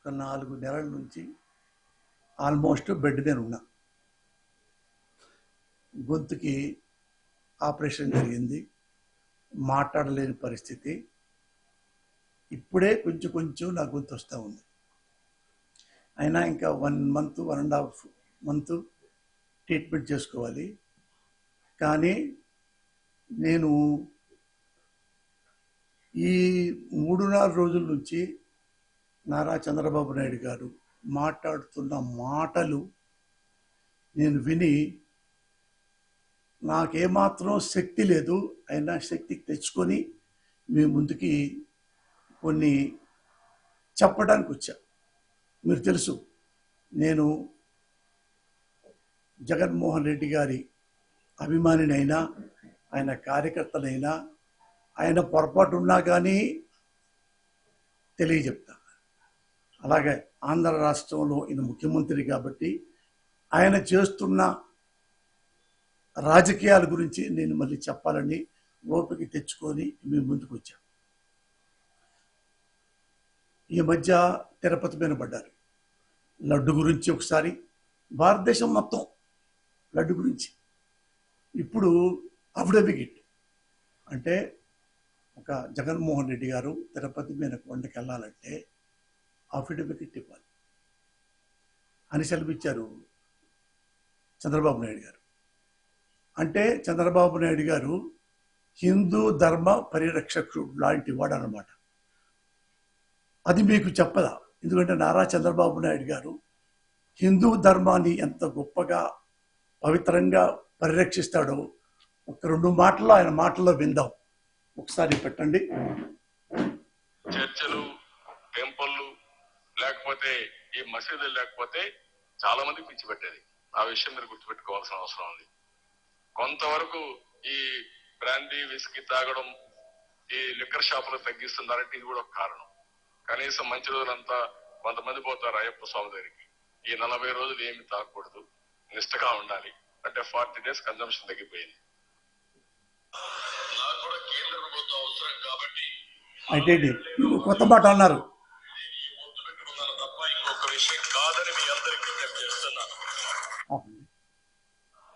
ఒక నాలుగు నెలల నుంచి ఆల్మోస్ట్ బెడ్ మీద ఉన్నా. గొంతుకి ఆపరేషన్ జరిగింది. మాట్లాడలేని పరిస్థితి. ఇప్పుడే కొంచెం కొంచెం నా గొంతు వస్తూ ఉంది. అయినా ఇంకా one month one and half month treatment చేసుకోవాలి. కానీ నేను ఈ మూడు నాలుగు రోజుల నుంచి నారా చంద్రబాబు నాయుడు గారు మాట్లాడుతున్న మాటలు నేను విని నాకేమాత్రం శక్తి లేదు. అయినా శక్తికి తెచ్చుకొని మీ ముందుకి కొన్ని చెప్పడానికి వచ్చా. మీరు తెలుసు నేను జగన్మోహన్ రెడ్డి గారి అభిమానినైనా ఆయన కార్యకర్తనైనా ఆయన పొరపాటు ఉన్నా కానీ తెలియజెప్తా. అలాగే ఆంధ్ర రాష్ట్రంలో ఈయన ముఖ్యమంత్రి కాబట్టి ఆయన చేస్తున్న రాజకీయాల గురించి నేను మళ్ళీ చెప్పాలని ఓపిక తెచ్చుకొని మీ ముందుకు వచ్చాను ఈ మధ్య తిరుపతి మీద పడ్డారు. లడ్డు గురించి ఒకసారి భారతదేశం మొత్తం లడ్డు గురించి. ఇప్పుడు అఫిడవిట్ అంటే ఒక జగన్మోహన్ రెడ్డి గారు తిరుపతి మీద కొండకి వెళ్ళాలంటే అఫిడవిట్ ఇవ్వాలి. అని సెలవిచ్చారు చంద్రబాబు నాయుడు గారు. అంటే చంద్రబాబు నాయుడు గారు హిందూ ధర్మ పరిరక్షకుడు లాంటి వాడు అనమాట అది మీకు చెప్పదా? ఎందుకంటే నారా చంద్రబాబు నాయుడు గారు హిందూ ధర్మాన్ని ఎంత గొప్పగా పవిత్రంగా పరిరక్షిస్తాడో ఒక రెండు మాటలు ఆయన మాటల్లో విందాం. ఒకసారి పెట్టండి. చర్చలు లేకపోతే ఈ మసీదులు లేకపోతే చాలా మంది పిచ్చి పెట్టేది ఆ విషయం మీరు గుర్తుపెట్టుకోవాల్సిన అవసరం ఉంది. కొంతవరకు ఈ బ్రాండీ విస్కీ తాగడం ఈ లిక్కర్ షాపులు తగ్గిస్తున్నారంటే ఇది కూడా ఒక కారణం. కనీసం మంచి రోజులంతా కొంతమంది పోతారు అయ్యప్ప స్వామి దగ్గరికి. ఈ నలభై రోజులు ఏమి తాగకూడదు నిష్టగా ఉండాలి. అంటే ఫార్టీ డేస్ కన్జంప్షన్ తగ్గిపోయింది. నాకు కూడా కేంద్ర ప్రభుత్వం అవసరం కాబట్టి అయితే ఇది కొత్త మాట అన్నారు.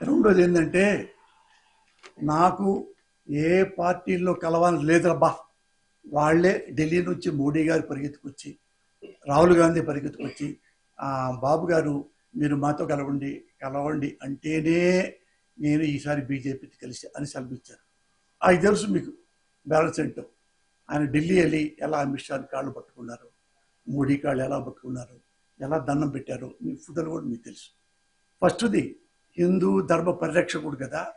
రెండోది ఏంటంటే నాకు ఏ పార్టీల్లో కలవాలని లేదురబ్బా వాళ్ళే ఢిల్లీ నుంచి మోడీ గారు పరిగెత్తుకొచ్చి రాహుల్ గాంధీ పరిగెత్తుకొచ్చి బాబు గారు మీరు మాతో కలవండి కలవండి అంటేనే నేను ఈసారి బీజేపీతో కలిసి అని సెలవిచ్చాను అది తెలుసు మీకు బ్యాలెన్స్ ఏంటో. ఆయన ఢిల్లీ వెళ్ళి ఎలా అమిత్ షా కాళ్ళు పట్టుకున్నారు మోడీ కాళ్ళు ఎలా పట్టుకున్నారు ఎలా దండం పెట్టారు మీ ఫుటలు కూడా మీకు తెలుసు. ఫస్ట్ది హిందూ ధర్మ పరిరక్షకుడు కదా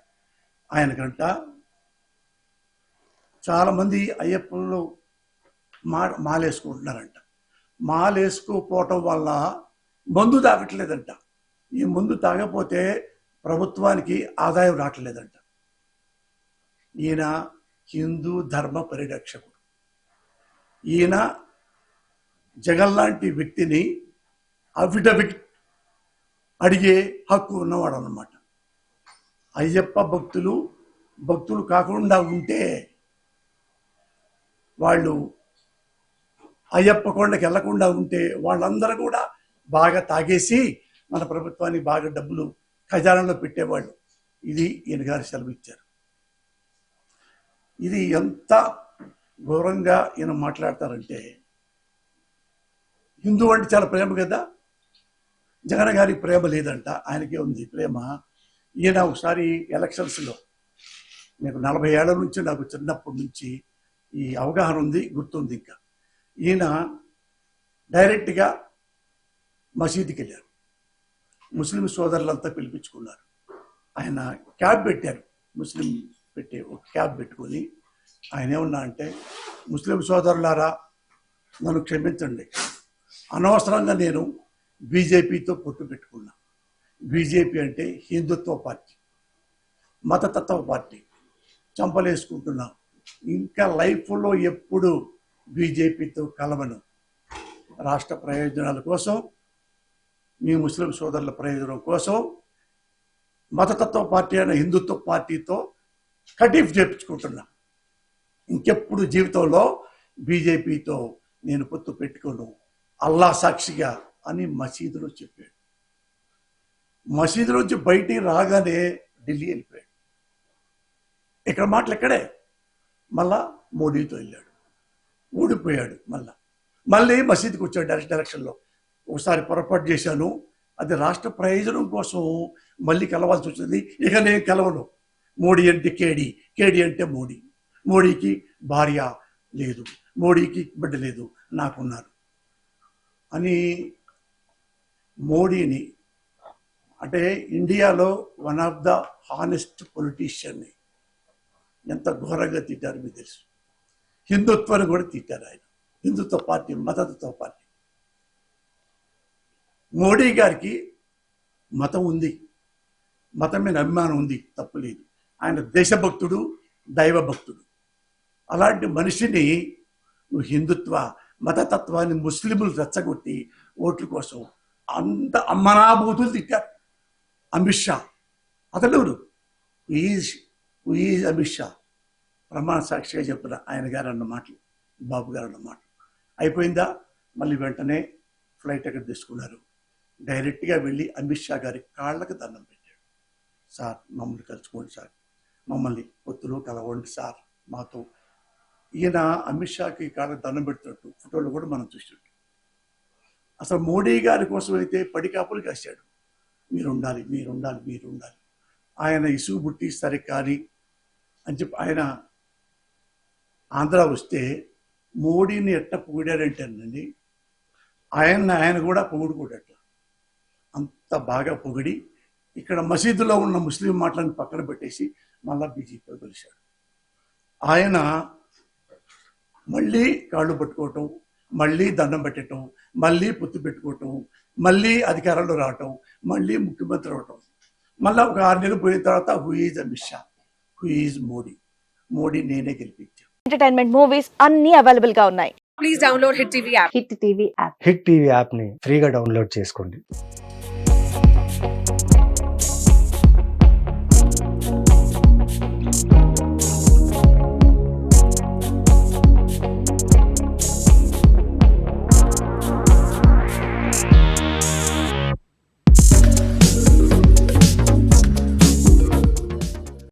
ఆయనకంట. చాలామంది అయ్యప్పలు మా మాలేసుకుంటున్నారంట. మాలేసుకోపోవటం వల్ల మందు తాగట్లేదంట. ఈ మందు తాగపోతే ప్రభుత్వానికి ఆదాయం రావట్లేదంట. ఈయన హిందూ ధర్మ పరిరక్షకుడు. ఈయన జగన్ లాంటి వ్యక్తిని అఫిడవిట్ అడిగే హక్కు ఉన్నవాడు అన్నమాట అయ్యప్ప భక్తులు భక్తులు కాకుండా ఉంటే వాళ్ళు అయ్యప్ప కొండకి వెళ్ళకుండా ఉంటే వాళ్ళందరూ కూడా బాగా తాగేసి మన ప్రభుత్వానికి బాగా డబ్బులు ఖజానాలో పెట్టేవాళ్ళు. ఇది ఈయన గారు సెలవిచ్చారు. ఇది ఎంత ఘోరంగా ఈయన మాట్లాడతారంటే హిందూ అంటే చాలా ప్రేమ కదా? జగన్ గారి ప్రేమ లేదంట. ఆయనకే ఉంది ప్రేమ. ఈయన ఒకసారి ఎలక్షన్స్లో నేను నలభై ఏళ్ళ నుంచి నాకు చిన్నప్పటి నుంచి ఈ అవగాహన ఉంది గుర్తుంది ఇంకా. ఈయన డైరెక్ట్గా మసీదుకి వెళ్ళారు ముస్లిం సోదరులంతా పిలిపించుకున్నారు. ఆయన క్యాబ్ పెట్టారు. ముస్లిం పెట్టి ఒక క్యాబ్ పెట్టుకొని ఆయన ఏమన్నా అంటే ముస్లిం సోదరులారా నన్ను క్షమించండి. అనవసరంగా నేను బీజేపీతో పొత్తు పెట్టుకున్నా. బీజేపీ అంటే హిందుత్వ పార్టీ మతతత్వ పార్టీ. చంపలేసుకుంటున్నా. ఇంకా లైఫ్లో ఎప్పుడు బీజేపీతో కలవను. రాష్ట్ర ప్రయోజనాల కోసం మీ ముస్లిం సోదరుల ప్రయోజనం కోసం మతతత్వ పార్టీ అయిన హిందుత్వ పార్టీతో కటీఫ్ చేపించుకుంటున్నా. ఇంకెప్పుడు జీవితంలో బీజేపీతో నేను పొత్తు పెట్టుకోను. అల్లా సాక్షిగా అని మసీదులో చెప్పాడు. మసీదులోంచి బయటికి రాగానే ఢిల్లీ వెళ్ళిపోయాడు. ఇక్కడ మాటలు ఎక్కడే? మళ్ళా మోడీతో వెళ్ళాడు. ఓడిపోయాడు మళ్ళా. మళ్ళీ మసీదుకి వచ్చాడు డైరెక్ట్ డైరెక్షన్లో ఒకసారి పొరపాటు చేశాను. అది రాష్ట్ర ప్రయోజనం కోసం మళ్ళీ కలవాల్సి వచ్చింది. ఇక నేను కలవను. మోడీ అంటే కేడీ. కేడీ అంటే మోడీ. మోడీకి భార్య లేదు. మోడీకి బిడ్డ లేదు. నాకున్నారు. అని మోడీని అంటే ఇండియాలో వన్ ఆఫ్ ద హానెస్ట్ పొలిటీషియన్ని ఎంత ఘోరంగా తిట్టారు మీకు తెలుసు. హిందుత్వాన్ని కూడా తిట్టారు ఆయన. హిందుత్వ పార్టీ మతతో పార్టీ. మోడీ గారికి మతం ఉంది. మతం మీద అభిమానం ఉంది తప్పులేదు. ఆయన దేశభక్తుడు దైవభక్తుడు. అలాంటి మనిషిని నువ్వు హిందుత్వ మతతత్వాన్ని ముస్లింలు రెచ్చగొట్టి ఓట్ల కోసం అంత అమ్మనాభూతులు తిట్టారు. అమిత్ షా. అతడు ఈజ్ ఈజ్ అమిత్ షా. ప్రమాణ సాక్షిగా చెప్పిన ఆయన గారు అన్న మాటలు బాబు గారు అన్న మాటలు. అయిపోయిందా? మళ్ళీ వెంటనే ఫ్లైట్ ఎక్కడ తీసుకున్నారు. డైరెక్ట్గా వెళ్ళి అమిత్ షా గారి కాళ్ళకి దండం పెట్టాడు. సార్ మమ్మల్ని కలుసుకోండి సార్. మమ్మల్ని పొత్తులో కలవండి సార్. మాతో ఈయన అమిత్ షాకి కాళ్ళకి దండం పెడుతున్నట్టు ఫోటోలు కూడా మనం చూసినట్టు. అసలు మోడీ గారి కోసం అయితే పడికాపులు కాశాడు. మీరు ఉండాలి మీరు ఉండాలి మీరు ఉండాలి ఆయన ఇసుగు బుట్టి సరే కానీ అని చెప్పి ఆయన ఆంధ్ర వస్తే మోడీని ఎట్ట పొగిడారంటేనండి ఆయన ఆయన కూడా పొగుడుకోడట. అంత బాగా పొగిడి ఇక్కడ మసీదులో ఉన్న ముస్లిం మాటలను పక్కన పెట్టేసి మళ్ళా బీజేపీలో కలిశాడు. ఆయన మళ్ళీ కాళ్ళు పట్టుకోవటం మళ్ళీ దండం పెట్టడం మళ్ళీ పొత్తు పెట్టుకోవటం మళ్ళీ అధికారంలో రావటం మళ్ళీ ముఖ్యమంత్రి అవటం. మళ్ళీ ఒక ఆరు నెలలు పోయిన తర్వాత who is Amit Shah who is Modi Modi నేనే గెలిపించాను ఎంటర్టైన్మెంట్ మూవీస్ అన్ని అవైలబుల్గా ఉన్నాయి. Please download Hit TV app. Hit TV app Hit TV యాప్ని ఫ్రీగా డౌన్లోడ్ చేసుకోండి.